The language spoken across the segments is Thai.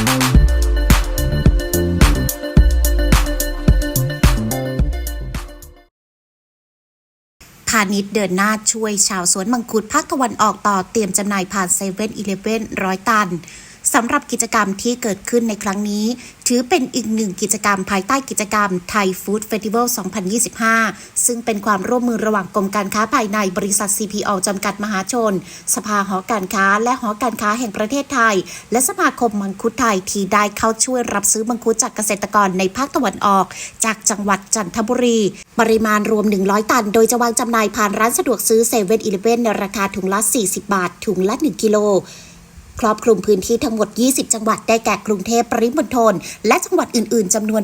พาณิชย์เดินหน้าช่วยชาวสวนมังคุดภาคตะวันออกต่อเตรียมจำหน่ายผ่านเซเว่นอีเลฟเว่นร้อยตัน สำหรับกิจกรรมที่เกิดขึ้นในครั้งนี้ ถือเป็นอีกหนึ่งกิจกรรมภายใต้กิจกรรมไทยฟู้ดเฟสติวัล 2025 ซึ่งเป็นความร่วมมือระหว่างกรมการค้าภายในบริษัท CPO จำกัดมหาชน สภาหอการค้า และหอการค้าแห่งประเทศไทย และสมาคมมังคุดไทยที่ได้เข้าช่วยรับซื้อมังคุดจากเกษตรกรในภาคตะวันออก จากจังหวัดจันทบุรี ปริมาณรวม 100 ตัน โดยจะวางจำหน่ายผ่านร้านสะดวกซื้อเซเว่นอีเลฟเว่นในราคาถุงละ 40 บาท ถุงละ 1 กิโล ครอบคลุมพื้นที่ทั้งหมด 20 จังหวัด ได้แก่กรุงเทพปริมณฑล และจังหวัดอื่น ๆ จำนวน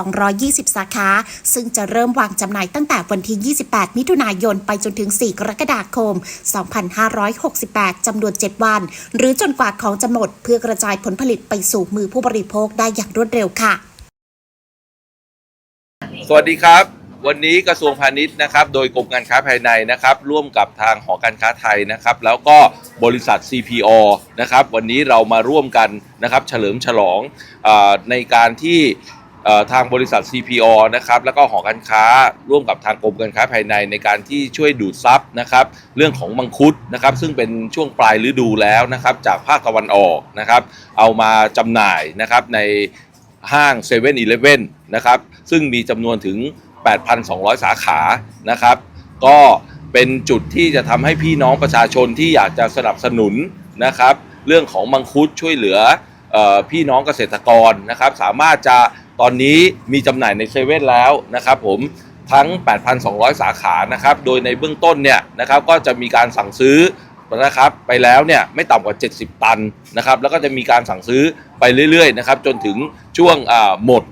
8,220 สาขา ซึ่งจะเริ่มวางจำหน่ายตั้งแต่วันที่ 28 มิถุนายน ไปจนถึง 4 กรกฎาคม 2568 จำนวน 7 วัน หรือจนกว่าของจะหมด เพื่อกระจายผลผลิตไปสู่มือผู้บริโภคได้อย่างรวดเร็วค่ะ สวัสดีครับ วันนี้กระทรวงพาณิชย์นะครับโดยกรมการค้าภายในนะครับร่วมกับทางหอการค้าไทยนะครับแล้วก็บริษัท CPO นะครับวันนี้เรามาร่วมกันนะครับเฉลิมฉลองอในการที่ทางบริษัท CPO นะครับแล้วก็หอการค้าร่วมกับทางกรมการค้าภายในในการที่ช่วยดูดซับนะครับเรื่องของมังคุดนะครับซึ่งเป็นช่วงปลายฤดูแล้วนะครับจากภาคตะวันออกนะครับเอามาจำหน่ายนะครับในห้าง7 e เ e ่ e อนะครับซึ่งมีจำนวนถึง 8,200 สาขานะครับ ก็เป็นจุดที่จะทำให้พี่น้องประชาชนที่อยากจะสนับสนุนนะครับ เรื่องของมังคุดช่วยเหลืออพี่น้องเกษตรกรนะครับ สามารถจะตอนนี้มีจำหน่ายในเซเว่นแล้วนะครับ ผมทั้ง 8,200 สาขานะครับ โดยในเบื้องต้นเนี่ยนะครับก็จะมีการสั่งซื้อนะครับไปแล้วเนี่ยไม่ต่ำกว่า 70 ตันนะครับ แล้วก็จะมีการสั่งซื้อไปเรื่อยๆนะครับ จนถึงช่วงหมด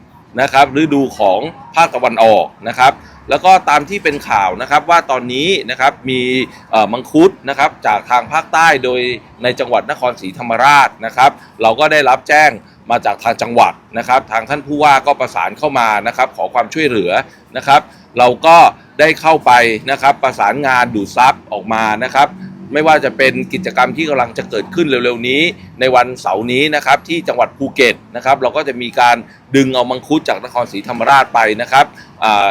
นะครับฤดูของภาคตะวันออกนะครับแล้วก็ตามที่เป็นข่าวนะครับว่าตอนนี้นะครับมีมังคุดนะครับจากทางภาคใต้โดยในจังหวัดนครศรีธรรมราชนะครับ เราก็ได้รับแจ้งมาจากทางจังหวัดนะครับ ทางท่านผู้ว่าก็ประสานเข้ามานะครับ ขอความช่วยเหลือนะครับ เราก็ได้เข้าไปนะครับประสานงานดูดซับออกมานะครับ ไม่ว่าจะเป็นกิจกรรมที่กำลังจะเกิดขึ้นเร็วๆนี้ ในวันเสาร์นี้นะครับที่จังหวัดภูเก็ตนะครับ เราก็จะมีการดึงเอามังคุดจากนครศรีธรรมราชไปนะครับอ่า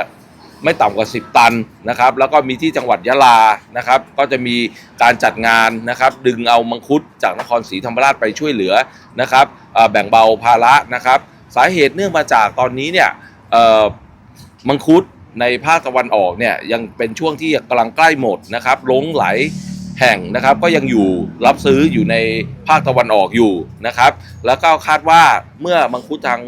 ไม่ต่ำกว่า 10 ตันนะครับ แล้วก็มีที่จังหวัดยะลานะครับ ก็จะมีการจัดงานนะครับ ดึงเอามังคุดจากนครศรีธรรมราชไปช่วยเหลือนะครับอ่าแบ่งเบาภาระนะครับ สาเหตุเนื่องมาจากตอนนี้เนี่ยเอ่อมังคุดในภาคตะวันออกเนี่ยยังเป็นช่วงที่กำลังใกล้หมดนะครับหลงไหล แห่งนะครับก็ยังอยู่รับซื้ออยู่ในภาคตะวันออกอยู่นะครับ แล้วก็คาดว่าเมื่อมังคุดทาง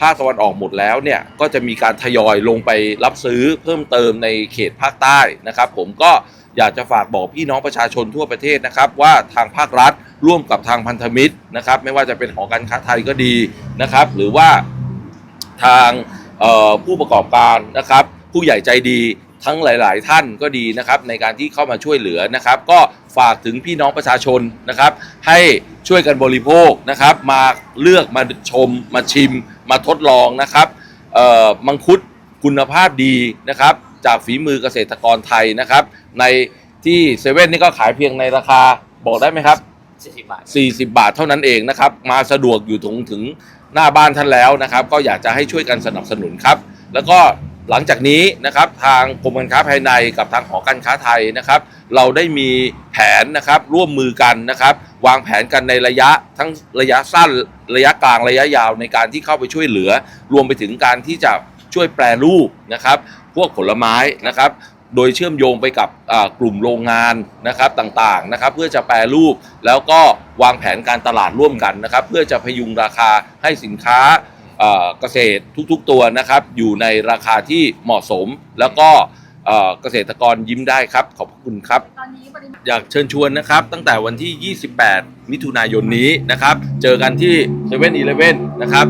ภาคตะวันออกหมดแล้วเนี่ยก็จะมีการทยอยลงไปรับซื้อเพิ่มเติมในเขตภาคใต้นะครับ ผมก็อยากจะฝากบอกพี่น้องประชาชนทั่วประเทศนะครับ ว่าทางภาครัฐร่วมกับทางพันธมิตรนะครับ ไม่ว่าจะเป็นหอการค้าไทยก็ดีนะครับ หรือว่าทางผู้ประกอบการนะครับ ผู้ใหญ่ใจดี ทั้งหลาย ๆ ท่านก็ดีนะครับในการที่เข้ามาช่วยเหลือนะครับ ก็ฝากถึงพี่น้องประชาชนนะครับ ให้ช่วยกันบริโภคนะครับ มาเลือกมาชม มาชิม มาทดลองนะครับเอ่อมังคุดคุณภาพดีนะครับ จากฝีมือเกษตรกรไทยนะครับ ในที่เซเว่นนี่ก็ขายเพียงในราคาบอกได้ไหมครับ40บาท40 บาทเท่านั้นเองนะครับ มาสะดวกอยู่ถึงถึงหน้าบ้านท่านแล้วนะครับ ก็อยากจะให้ช่วยกันสนับสนุนครับ แล้วก็ หลังจากนี้นะครับทางกรมการค้าภายในกับทางหอการค้าไทยนะครับ เราได้มีแผนนะครับร่วมมือกันนะครับ วางแผนกันในระยะทั้งระยะสั้นระยะกลางระยะยาวในการที่เข้าไปช่วยเหลือ รวมไปถึงการที่จะช่วยแปรรูปนะครับ พวกผลไม้นะครับ โดยเชื่อมโยงไปกับกลุ่มโรงงานนะครับต่างๆนะครับ เพื่อจะแปรรูปแล้วก็วางแผนการตลาดร่วมกันนะครับ เพื่อจะพยุงราคาให้สินค้า เอ่อเกษตรทุกๆตัวนะครับ อยู่ในราคาที่เหมาะสม แล้วก็เอ่อเกษตรกรยิ้มได้ครับ ขอบคุณครับตอนนี้ปริมาณอยากเชิญชวนนะครับ ตั้งแต่วันที่ 28 มิถุนายนนี้นะครับ เจอกันที่7 e เ e ่ e อนะครับ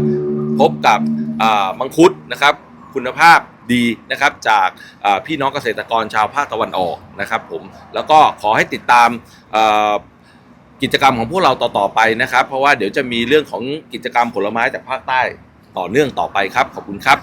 พบกับอ่ามังคุดนะครับ คุณภาพดีนะครับจากอ่าพี่น้องเกษตรกรชาวภาคตะวันออกนะครับผมแล้วก็ขอให้ติดตามอ่ากิจกรรมของพวกเราต่อๆไปนะครับ เพราะว่าเดี๋ยวจะมีเรื่องของกิจกรรมผลไม้จากภาคใต้ ต่อเนื่องต่อไปครับ ขอบคุณครับ